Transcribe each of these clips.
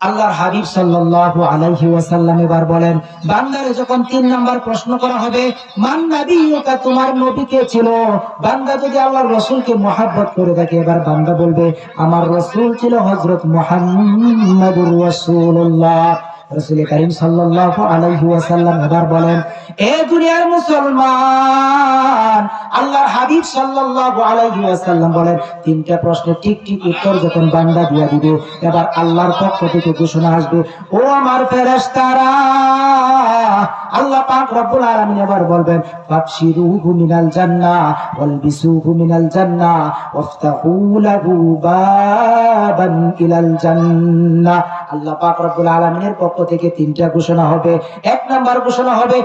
আল্লাহর হাবিব সাল্লাল্লাহু আলাইহি ওয়াসাল্লাম এবার বলেন, বান্দারে যখন তিন নাম্বার প্রশ্ন করা হবে, মান নাবিয়ুকা, তোমার নবী কে ছিল? বান্দা যদি আল্লাহর রাসূলকে মহাব্বত করে থাকে এবার বান্দা বলবে, আমার রাসূল ছিল হযরত মুহাম্মাদুর রাসূলুল্লাহ। রসুল করিম সাল্লাল্লাহু আলাইহি ওয়াসাল্লাম এবার বলেন, এ দুনিয়ার মুসলমান, আল্লাহর হাবিব সাল্লাল্লাহু আলাইহি ওয়াসাল্লাম বলেন, তিনটা প্রশ্ন ঠিক ঠিক উত্তর যখন বান্দা দিয়া দিবে, এবার আল্লাহর পক্ষ থেকে ঘোষণা আসবে, ও আমার ফেরেশতারা আল্লাহ পাক রব্বুল আলামিন এবার বলবেন মিনাল জান্নাহ মিনাল জান্নাহ ওয়াফতাহু লাহু বাবান ইলাল জান্নাহ আল্লাহ পাক রব্বুল আলামিনের পক্ষ থেকে তিনটা ঘোষণা হবে। এক নাম্বার ঘোষণা হবে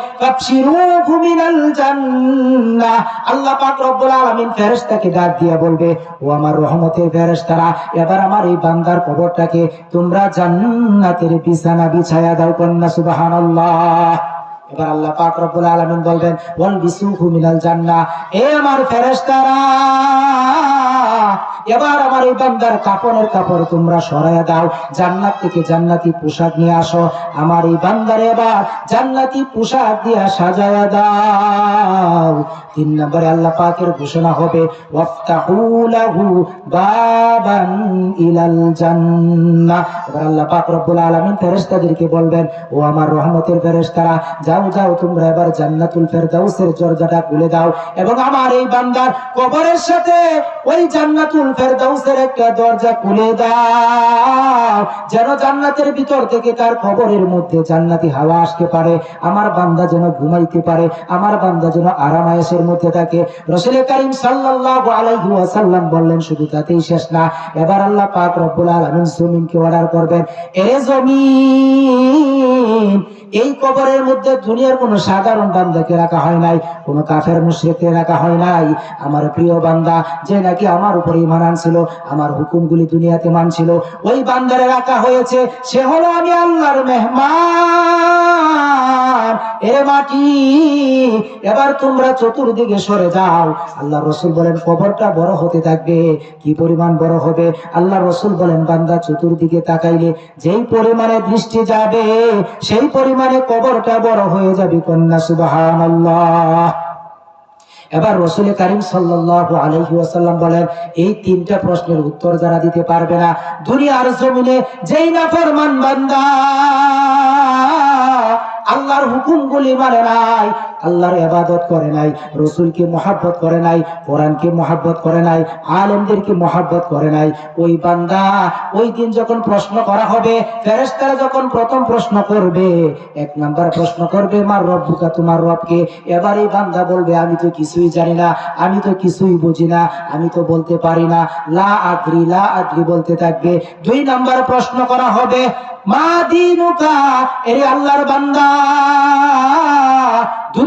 মিনাল জান্নাহ আল্লাহ পাক রব্বুল আলামিন ফেরেশতাকে ডাক দিয়া বলবে, ও আমার রহমতের ফেরেশতারা, এবার আমার এই বান্দার কবরটাকে তোমরা জান্নাতের বিছানা বিছায়া দাও কন্যা সুবহানাল্লাহ। এবার আল্লাহ পাক রব্বুল আলামিন বলবেন ওয়াল বিসুহু মিনাল জান্নাহ। এ আমার ফেরেশতারা এবার আমার এই বান্দার কাপড়ের কাপড় তোমরা সরাইয়া দাও। জান্নাত থেকে জান্নাতি পোশাক নিয়ে আসো। আমার এই বান্দার এবার জান্নাতি পোশাক দিয়া সাজায়া দাও। তিন নম্বরে আল্লাহ পাকের ঘোষণা হবে বাবান ইলাল জান্নাহ এবার আল্লাহ পাক রব্বুল আলামিন ফেরেশতাদেরকে বলবেন, ও আমার রহমতের ফেরেশতারা, যাও যাও, তোমরা এবার জান্নাতুল ফেরদাউসের দরজাটা খুলে দাও এবং আমার এই বান্দার কবরের সাথে ওই জান্নাতুল ফেরদাউসের একটা দরজা খুলে দাও। যেন জান্নাতের ভিতর থেকে তার কবরের মধ্যে জান্নাতি হাওয়া আসতে পারে, আমার বান্দা যেন ঘুমাইতে পারে, আমার বান্দা যেন আরামায়েশের মধ্যে থাকে। রসুল করিম সাল্লাল্লাহু আলাইহি ওয়াসাল্লাম বললেন, শুধু তাতেই শেষ না, এবার আল্লাহ পাক রব্বুল আলামিন জমিনকে অর্ডার করবেন। এ জমিন, এই কবরের মধ্যে দুনিয়ার কোনো সাধারণ বান্দাকে রাখা হয় নাই, কোনো কাফের মুশরিককে রাখা হয় নাই। আমার প্রিয় বান্দা, যে নাকি আমার উপর ইমান আনছিল আমার হুকুমগুলি দুনিয়াতে মানছিল। ওই বান্দারে রাখা হয়েছে, সে হলো আমি আল্লাহর মেহমান। এ মাটি এবার তোমরা চতুর্দিকে সরে যাও। আল্লাহ রসুল বলেন, কবরটা বড় হতে থাকবে, কি পরিমাণ বড় হবে? আল্লাহ রসুল বলেন, বান্দা চতুর্দিকে তাকাইলে যেই পরিমাণে দৃষ্টি যাবে, সেই পরিমাণে কবরটা বড় হয়ে যাবে কন্যা সুবাহান এবার রসুল করিম সাল্লু আলহি আসাল্লাম বলেন, এই তিনটা প্রশ্নের উত্তর যারা দিতে পারবে না, দুনিয়ার জমিনে যেই না ফরমান বান্দা, আল্লাহর হুকুমগুলি মানে নাই আল্লাহর ইবাদত করে নাই, রসুলকে মহাব্বত করে নাই, কোরআনকে মহাব্বত করে নাই, আলেমদেরকে মহাব্বত করে নাই। ওই বান্দা ওই দিন যখন প্রশ্ন করা হবে, ফেরেশতারা যখন প্রথম প্রশ্ন করবে, এক নাম্বার প্রশ্ন করবে, মার রব্বুকা তোমার রবকে? এবার এই বান্দা বলবে, আমি তো কিছুই জানি না, আমি তো কিছুই বুঝি না, আমি তো বলতে পারি না। লা আদ্রি লা আদ্রি বলতে থাকবে। দুই নাম্বার প্রশ্ন করা হবে, মা দিনুকা? এরে আল্লাহর বান্দা।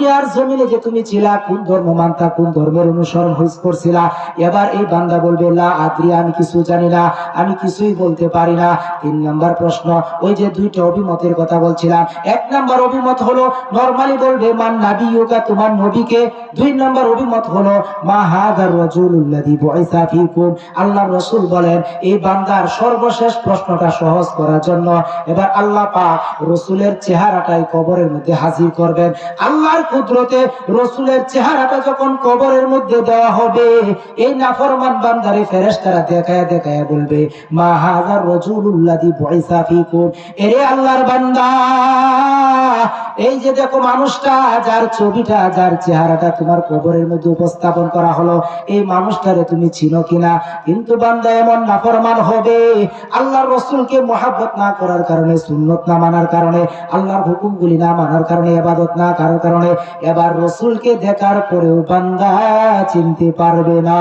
দুনিয়ার জমিনে যে তুমি ছিলা, কোন ধর্ম মানতা, কোন ধর্মের অনুসরণ হইস করছিলা, এবার এই বান্দা বলবে, লা আদ্রি, আমি কিছু জানি না, আমি কিছুই বলতে পারি না। তিন নাম্বার প্রশ্ন, ওই যে দুইটা অভিমতের কথা বলছিলাম, এক নাম্বার অভিমত হলো নরমালি বলবে, মান নাবিয়ুকা, তোমার নবীকে। দুই নাম্বার অভিমত হলো, মা হাদার রাজুলুল্লাযী বুইসা ফীকুম। আল্লাহর রাসূল বলেন, এই বান্দার সর্বশেষ প্রশ্নটা সহজ করার জন্য। এবার আল্লাহ পাক রসুলের চেহারাটাই কবরের মধ্যে হাজির করবেন। আল্লাহর কুদরতে রসুলের চেহারাটা যখন কবরের মধ্যে দেওয়া হবে, এই নাফরমান বান্দারে ফেরেশতারা দেখায় দেখায় বলবে, মা হাজার রজুলুল্লাদি বয়সা ফিকুম? এরে আল্লাহর বান্দা, এই যে দেখো মানুষটা, যার ছবিটা, যার চেহারাটা তোমার কবরের মধ্যে উপস্থাপন করা হলো, এই মানুষটারে তুমি চিনো কিনা? কিন্তু বান্দা, এমন নাফরমান হবে, আল্লাহর রসুলকে মহাব্বত না করার কারণে, সুন্নত না মানার কারণে, আল্লাহর হুকুমগুলি না মানার কারণে এবাদত না করার কারণে এবার রসুলকে দেখার পরেও বান্দা চিনতে পারবে না।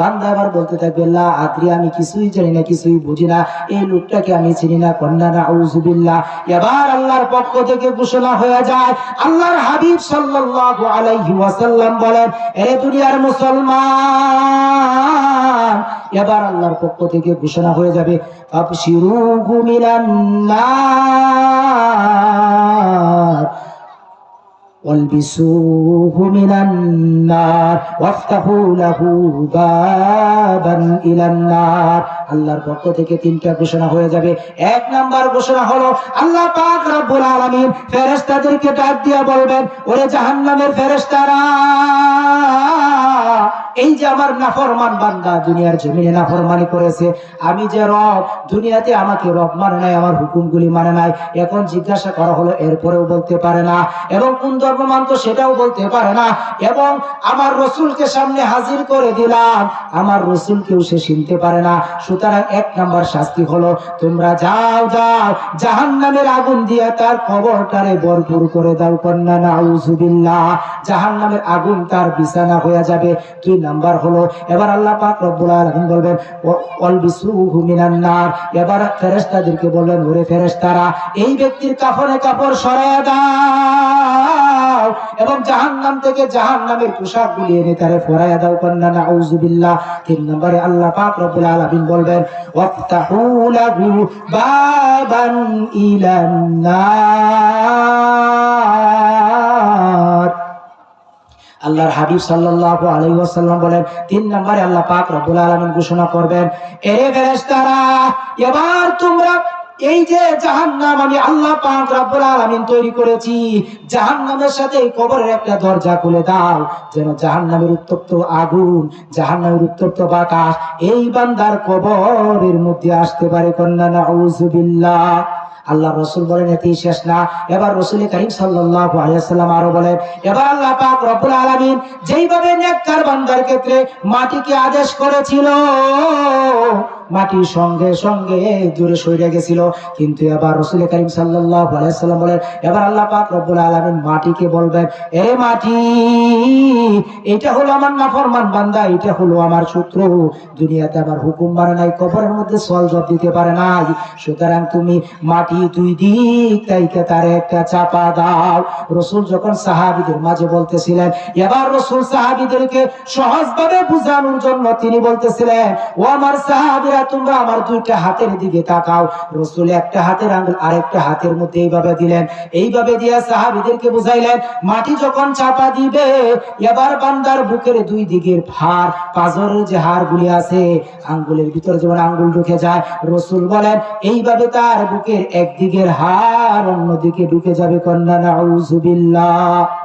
বান্দা আবার বলতে থাকবে আদ্রি, আমি কিছুই জানি না, কিছুই বুঝি না। এই লোকটাকে আমি চিনি না, কন্যা না আউযুবিল্লাহ এবার আল্লাহর পক্ষ থেকে ঘোষণা হয়ে যায়, আল্লাহর হাবিব সাল্লাল্লাহু আলাইহি ওয়াসাল্লাম বলেন, এ দুনিয়ার মুসলমান। এবার আল্লাহর পক্ষ থেকে ঘোষণা হয়ে যাবে আবশিরু মিনান নার। والبسوه من النار وافتحوا له بابا إلى النار আল্লাহর পক্ষ থেকে তিনটা ঘোষণা হয়ে যাবে এক নাম্বার ঘোষণা হলো আল্লাহ পাক রব্বুল আলামিন ফেরেশতাদেরকে ডাক দিয়া বলবেন ওরে জাহান্নামের ফেরেশতারা এই যে আমার নাফরমান বান্দা দুনিয়ার জমিনে নাফরমানি করেছে, আমি যে রব, দুনিয়াতে আমাকে রব মানে নাই, আমার হুকুমগুলি মানে নাই। এখন জিজ্ঞাসা করা হলো, এরপরেও বলতে পারে না। এবং কোন ধর্ম মানত সেটাও বলতে পারে না। এবং আমার রসুলকে সামনে হাজির করে দিলাম, আমার রসুলকেও সে চিনতে পারে না। সুতরাং এক নাম্বার শাস্তি হলো, তোমরা যাও যাও জাহান নামের আগুন দিয়ে তার কবরটারে ভরপুর করে দাও, কন্যা, নাউজুবিল্লাহ। জাহান নামের আগুন তার বিছানা হয়ে যাবে। দুই নাম্বার হলো, এবার আল্লাহ পাক রব্বুল আলামিন বলবেন অল বিসুহু মিনান নার। এবার ফেরেশতাদেরকে বললেন, ওরে ফেরেশতারা, এই ব্যক্তির কাফনে কাপড় সরায়া দাও এবং জাহান্নাম থেকে জাহান্নামের পোশাক গুলি এনে তারে ফরায়া দাও, কন্যা নাউজুবিল্লাহ তিন নম্বরে আল্লাহ পাক রব্বুল আলামিন বলবেন, ওয়াফতাহু লাহু বাবান ইলান নার। আল্লাহর হাবিব সাল্লাল্লাহু আলাইহি ওয়াসাল্লাম বলেন, তিন নম্বরে আল্লাহ পাক রব্বুল আলামিন ঘোষণা করবেন, এ এবার তোমরা এই যে জাহান্নাম আমি আল্লাহ পাক রব্বুল আলামিন তৈরি করেছি, জাহান্নামের সাথে এই কবরের একটা দরজা খুলে দাও, যেন জাহান্নামের উত্তপ্ত আগুন, জাহান্নামের উত্তপ্ত বাতাস এই বান্দার কবরের মধ্যে আসতে পারে কন্যা, নাউজুবিল্লাহ। আল্লাহ রসুল বলেন এতেই শেষ না। এবার রসুল করিম সাল্লাম আরও বলেন, এবার আল্লাহ পাক রব্বুল আলামিন যেইভাবে নেককার বান্দার ক্ষেত্রে মাটিকে আদেশ করেছিল মাটি সঙ্গে সঙ্গে দূরে সরে গেছিল। কিন্তু এবার রসুল করিম সাল্লাম বলেন, এবার আল্লাহ পাক রব্বুল আলামিন মাটিকে বলবেন, এ মাটি, এটা হলো আমার নাফরমান বান্দা, এটা হলো আমার শত্রু। দুনিয়াতে আমার হুকুম মানে নাই, কবরের মধ্যে সল জব দিতে পারে নাই। সুতরাং তুমি মাটি দুই দিক তাইকে তার একটা চাপা দাও। রসুল যখন সাহাবিদের মাঝে বলতেছিলেন, এবার রসুল সাহাবিদেরকে সহজভাবে বুঝানোর জন্য তিনি বলতেছিলেন, ও আমার সাহাবিরা, তোমরা আমার দুইটা হাতের দিকে তাকাও। রসুল একটা হাতের আঙ্গুল আরেকটা হাতের মধ্যে এইভাবে দিলেন। এইভাবে দিয়া সাহাবিদেরকে বুঝাইলেন, মাটি যখন চাপা দিবে, এবার বান্দার বুকের দুই দিকের ফার পাজরের যে হাড়গুলি আছে, আঙ্গুলের ভিতরে যেমন আঙ্গুল ঢুকে যায়, রসুল বলেন, এইভাবে তার বুকের একদিকের হার অন্যদিকে ঢুকে যাবে কন্যা নাউজুবিল্লাহ।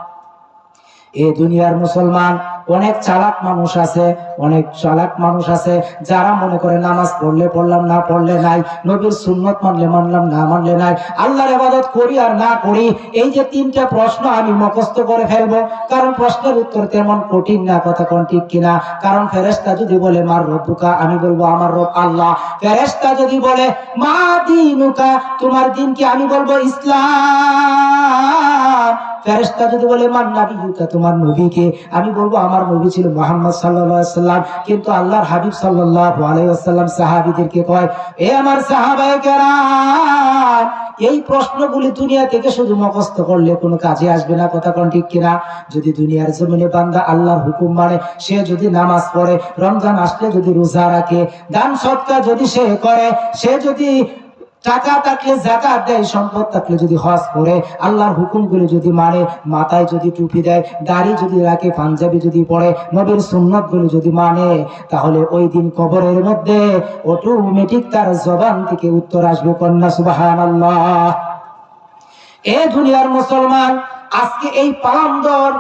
এ দুনিয়ার মুসলমান অনেক চালাক মানুষ আছে, অনেক চালাক মানুষ আছে, যারা মনে করে নামাজ পড়লে পড়লাম, না পড়লে নাই, নবীর সুন্নত মানলে মানলাম, না মানলে নাই, আল্লাহর ইবাদত করি আর না করি, এই যে তিনটা প্রশ্ন আমি মুখস্থ করে ফেলব, কারণ প্রশ্নের উত্তর তেমন কঠিন না, কথা কোন ঠিক কিনা, কারণ ফেরেশতা যদি বলে, মার রব্বুকা? আমি বলব, আমার রব আল্লাহ। ফেরেশতা যদি বলে, মা দিনুকা? তোমার দিন কি আমি বলব, ইসলাম। ফেরেশতা যদি বলে, মান নাবিয়ুকা, তোমার নবীকে, আমি বলব, আমার নবী ছিল মুহাম্মদ আলাইহি সাল্লাম কিন্তু আল্লাহর হাবিব সাল্লাল্লাহু আলাইহি ওয়াসাল্লাম সাহাবীদেরকে কয়, এ আমার সাহাবায়ে কেরাম, এই প্রশ্নগুলি দুনিয়া থেকে শুধু মুখস্থ করলে কোনো কাজে আসবে না। কথা কোন ঠিক কিনা? যদি দুনিয়ার জমিনে বান্দা আল্লাহর হুকুম মানে সে যদি নামাজ পড়ে, রমজান আসলে যদি রোজা রাখে, দান সৎকার যদি সে করে, সে যদি টাকা থাকলে জাকাত দেয়, সম্পদ থাকলে যদি হজ করে, আল্লাহর হুকুমগুলো যদি মানে মাথায় যদি টুপি দেয়, দাড়ি যদি রাখে, পাঞ্জাবি যদি পড়ে নবীর সুন্নতগুলো যদি মানে তাহলে ওই দিন কবরের মধ্যে অটোমেটিক তার জবান থেকে উত্তর আসবে, কন্যা সুবাহান আল্লাহ এ দুনিয়ার মুসলমান, আজকে এই পালামদর